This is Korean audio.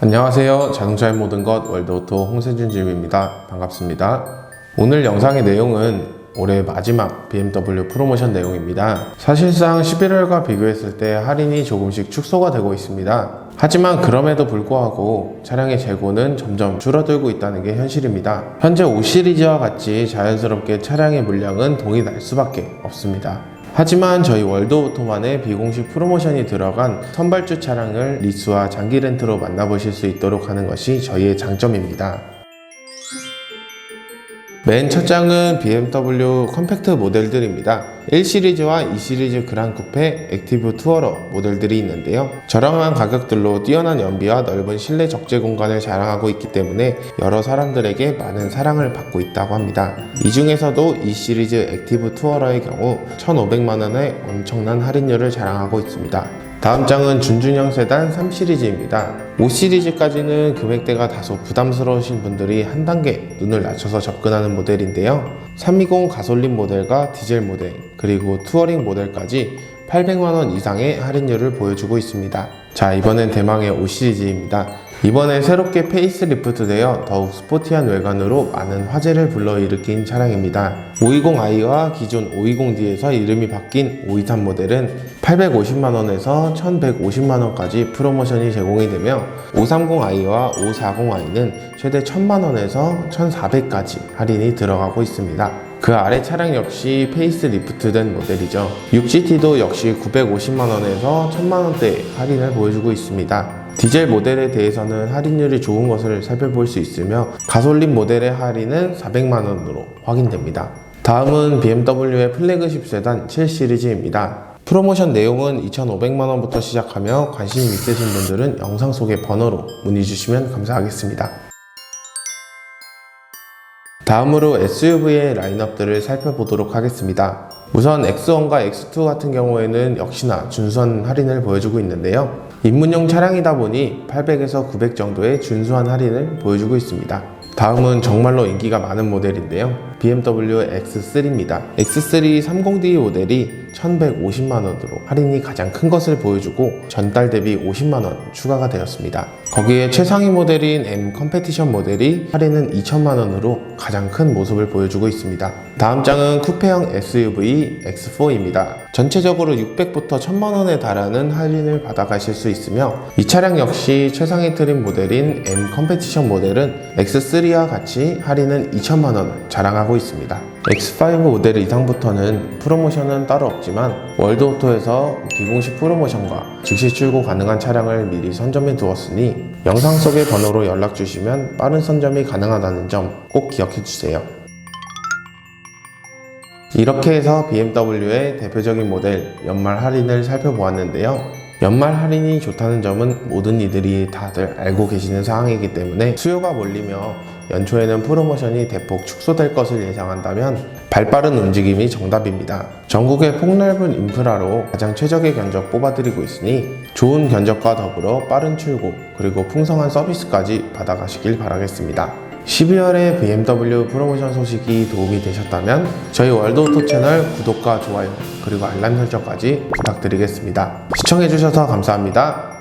안녕하세요. 자동차의 모든 것 월드오토 홍세준 집입니다. 반갑습니다. 오늘 영상의 내용은 올해 마지막 BMW 프로모션 내용입니다. 사실상 11월과 비교했을 때 할인이 조금씩 축소가 되고 있습니다. 하지만 그럼에도 불구하고 차량의 재고는 점점 줄어들고 있다는 게 현실입니다. 현재 5 시리즈와 같이 자연스럽게 차량의 물량은 동이 날 수밖에 없습니다. 하지만 저희 월드 오토만의 비공식 프로모션이 들어간 선발 주 차량을 리스와 장기 렌트로 만나보실 수 있도록 하는 것이 저희의 장점입니다. 맨 첫 장은 BMW 컴팩트 모델들입니다. 1시리즈와 2시리즈 그란 쿠페, 액티브 투어러 모델들이 있는데요. 저렴한 가격들로 뛰어난 연비와 넓은 실내 적재 공간을 자랑하고 있기 때문에 여러 사람들에게 많은 사랑을 받고 있다고 합니다. 이 중에서도 2시리즈 액티브 투어러의 경우 1,500만원의 엄청난 할인율을 자랑하고 있습니다. 다음 장은 준준형 세단 3시리즈입니다. 5시리즈까지는 금액대가 다소 부담스러우신 분들이 한 단계 눈을 낮춰서 접근하는 모델인데요. 320 가솔린 모델과 디젤 모델, 그리고 투어링 모델까지 800만원 이상의 할인율을 보여주고 있습니다. 자, 이번엔 대망의 5시리즈입니다. 이번에 새롭게 페이스리프트 되어 더욱 스포티한 외관으로 많은 화제를 불러일으킨 차량입니다. 520i와 기존 520D에서 이름이 바뀐 523 모델은 850만원에서 1150만원까지 프로모션이 제공이 되며 530i와 540i는 최대 1000만원에서 1400까지 할인이 들어가고 있습니다. 그 아래 차량 역시 페이스 리프트된 모델이죠. 6GT도 역시 950만원에서 1000만원대 할인을 보여주고 있습니다. 디젤 모델에 대해서는 할인율이 좋은 것을 살펴볼 수 있으며 가솔린 모델의 할인은 400만원으로 확인됩니다. 다음은 BMW의 플래그십 세단 7 시리즈입니다. 프로모션 내용은 2,500만원부터 시작하며 관심 있으신 분들은 영상 속의 번호로 문의 주시면 감사하겠습니다. 다음으로 SUV의 라인업들을 살펴보도록 하겠습니다. 우선 X1과 X2 같은 경우에는 역시나 준수한 할인을 보여주고 있는데요. 입문용 차량이다 보니 800에서 900 정도의 준수한 할인을 보여주고 있습니다. 다음은 정말로 인기가 많은 모델인데요. BMW X3입니다. X3 30D 모델이 1150만원으로 할인이 가장 큰 것을 보여주고 전달 대비 50만원 추가가 되었습니다. 거기에 최상위 모델인 M 컴페티션 모델이 할인은 2천만원으로 가장 큰 모습을 보여주고 있습니다. 다음 장은 쿠페형 SUV X4입니다. 전체적으로 600부터 1000만원에 달하는 할인을 받아가실 수 있으며 이 차량 역시 최상위 트림 모델인 M 컴페티션 모델은 X3와 같이 할인은 2천만원을 자랑하고 있습니다. X5 모델 이상부터는 프로모션은 따로 없지만 월드오토에서 비공식 프로모션과 즉시 출고 가능한 차량을 미리 선점해 두었으니 영상 속의 번호로 연락 주시면 빠른 선점이 가능하다는 점 꼭 기억해 주세요. 이렇게 해서 BMW의 대표적인 모델 연말 할인을 살펴보았는데요. 연말 할인이 좋다는 점은 모든 이들이 다들 알고 계시는 상황이기 때문에 수요가 몰리며 연초에는 프로모션이 대폭 축소될 것을 예상한다면 발빠른 움직임이 정답입니다. 전국의 폭넓은 인프라로 가장 최적의 견적 뽑아드리고 있으니 좋은 견적과 더불어 빠른 출고 그리고 풍성한 서비스까지 받아가시길 바라겠습니다. 12월에 BMW 프로모션 소식이 도움이 되셨다면 저희 월드오토 채널 구독과 좋아요 그리고 알람 설정까지 부탁드리겠습니다. 시청해주셔서 감사합니다.